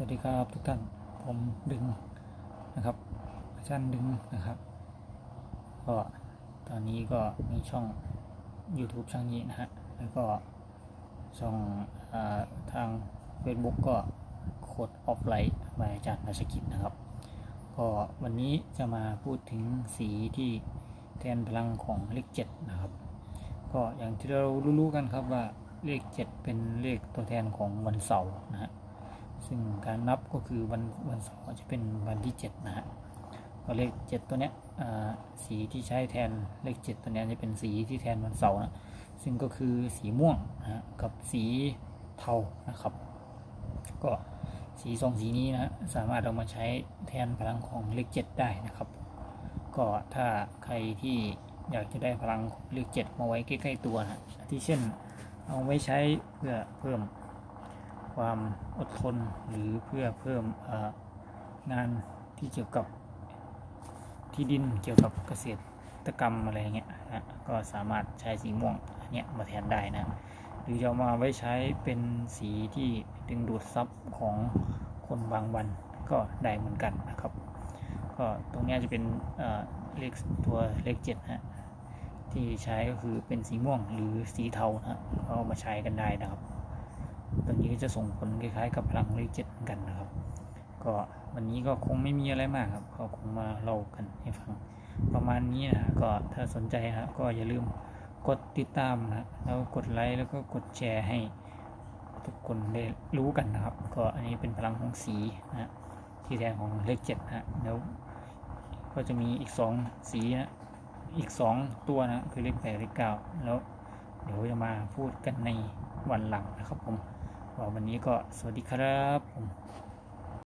สวัสดีครับทุกท่าน ผมดึงนะครับอาจารย์ดึงนะครับ ก็ตอนนี้ก็มีช่อง YouTube ช่องนี้นะฮะ แล้วก็ช่องอทาง Facebook ก็โคดออฟไลท์บายอาจารย์ราชกิจนะครับ ก็วันนี้จะมาพูดถึงสีที่แทนพลังของเลขเจ็ดนะครับ ก็อย่างที่เรารู้ๆกันครับว่าเลขเจ็ดเป็นเลขตัวแทนของวันเสาร์นะฮะ ซึ่งการนับก็คือวันวันเสาร์จะเป็นวันที่ 7 นะฮะก็เลข 7 ตัวเนี้ยสีที่ใช้แทนเลข 7 ตัวเนี้ยจะเป็นสีที่แทนวันเสาร์นะซึ่งก็คือสีม่วงนะฮะกับสีเทานะครับ ก็สีสองสีนี้นะสามารถเอามาใช้แทนพลังของเลข 7 ได้นะครับ ก็ถ้าใครที่อยากจะได้พลังของเลข 7 มาไว้ใกล้ๆตัวนะที่เช่นเอาไว้ใช้เพื่อเพิ่ม ความอดทนหรือเพื่อเพิ่มงานที่เกี่ยวกับที่ดินเกี่ยวกับเกษตรกรรมอะไรเงี้ยนะก็สามารถใช้สีม่วงเนี้ยมาแทนได้นะหรือจะมาไว้ใช้เป็นสีที่ดึงดูดซับของคนบางวันก็ได้เหมือนกันนะครับ ก็ตรงนี้จะเป็นเลขตัวเลขเจ็ดฮะที่ใช้ก็คือเป็นสีม่วงหรือสีเทานะก็เอามาใช้กันได้นะครับ จะส่งผลคล้ายๆ กับพลังเลขเจ็ดเหมือนกันนะครับ ก็วันนี้ก็คงไม่มีอะไรมากครับ ก็คงมาเล่ากันให้ฟังประมาณนี้นะก็ถ้าสนใจนะก็อย่าลืมกดติดตามนะแล้วกดไลค์แล้วก็กดแชร์ให้ทุกคนได้รู้กันนะครับ ก็อันนี้เป็นพลังของสีนะที่แทนของเลขเจ็ดนะแล้วก็จะมีอีกสองสีนะอีกสองตัวนะคือเลขแปดเลขเก้าแล้วเดี๋ยวจะมาพูดกันในวันหลังนะครับผม วันนี้ก็สวัสดีครับผม